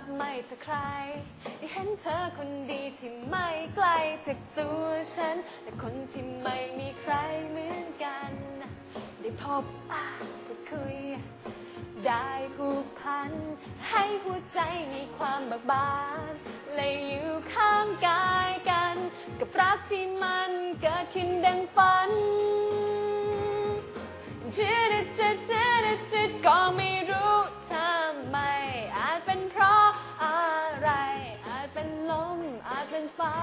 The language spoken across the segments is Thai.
บไม่จอใครได้เห็นเธอคนดีที่ไม่ไกลจากตัวฉัน แต่คนที่ไม่มีใครเหมือนกัน ได้พบปะพูดคุย ได้ผูกพัน ให้หัวใจมีความเบิกบานและอยู่ข้างกายกัน กับรักที่มันเกิดขึ้นดังฝัน ฟ้า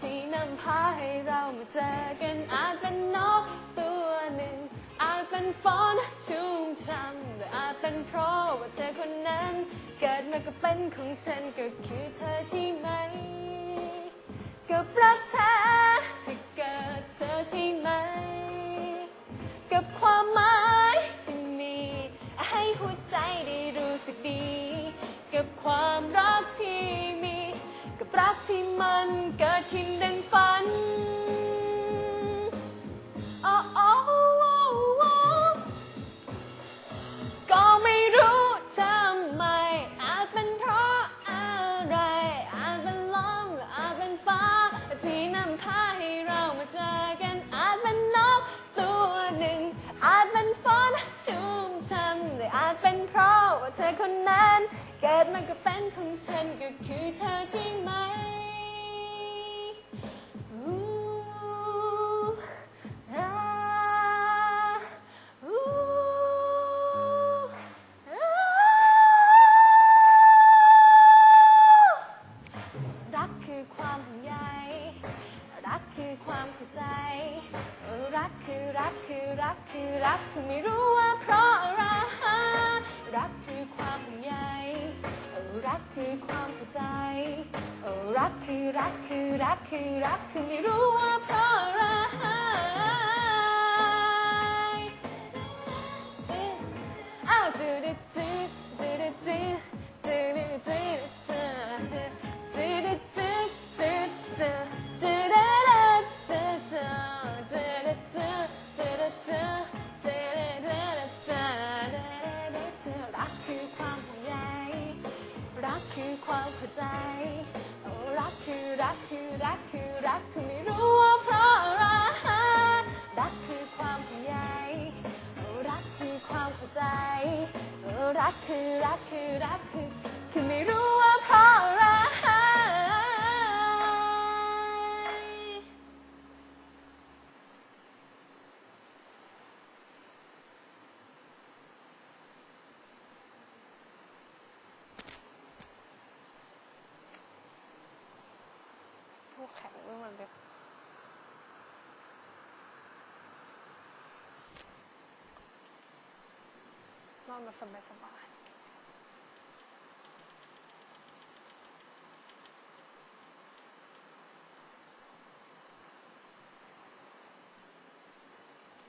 ที่นำพาให้เรามาเจอกันอาจเป็นนกตัวหนึ่ง อาจเป็นฝนชุ่มช่ำหรืออาจเป็นเพราะว่าเธอคนนั้น เกิดมาก็เป็นของฉันก็คือเธอใช่ไหมกับรักแท้ที่เกิดเธอใช่ไหม กับความหมายที่มี ให้หัวใจได้รู้สึกดี กับความรักที่ เกิดขึ้นดังฝันโอ้โอ้โอ้โอ้ก็ไม่รู้ทำไม อาจเป็นเพราะอะไร อาจเป็นลมอาจเป็นฟ้า ที่นำพาให้เรามาเจอกัน อาจเป็นนกตัวหนึ่ง อาจเป็นฝนชุ่มช่ำหรืออาจเป็นเพราะว่าเธอคนนั้น เกิดมาก็เป็นของฉันก็คือเธอใช่ไหม ไม่รู้ว่าเพราะอะไรรักคือความห่วงใยเออรักคือความเข้าใจเออรักคือรักคือรักคือรักคือไม่รู้ว่าเพราะอะไร รักคือรักคือรักคือรักคือไม่รู้ว่าเพราะอะไรรักคือความห่วงใยรักคือความเข้าใจรักคือรักคือรักคือคือไม่รู้ว่าเพราะอะไร พวกแข็งไม่มันแบบ น อนแบบสบายๆ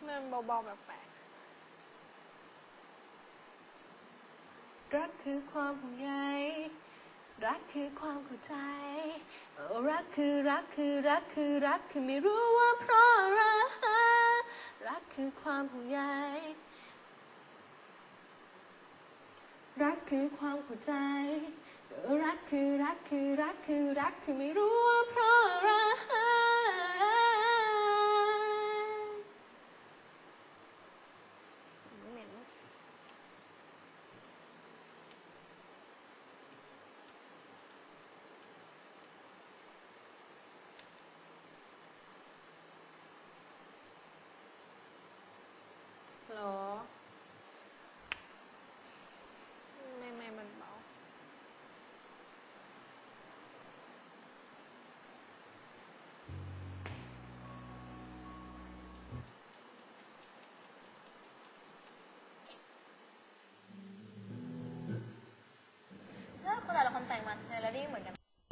มันเบาๆแบบแปลกรักคือความห่วงใย รักคือความเข้าใจ รักคือรักคือรักคือรักคือไม่รู้ว่าเพราะอะไร คือความเข้าใจเออรักคือรักคือรักคือรักคือไม่รู้ว่าเพราะอะไร มันเมโลดี้เหมือนกัน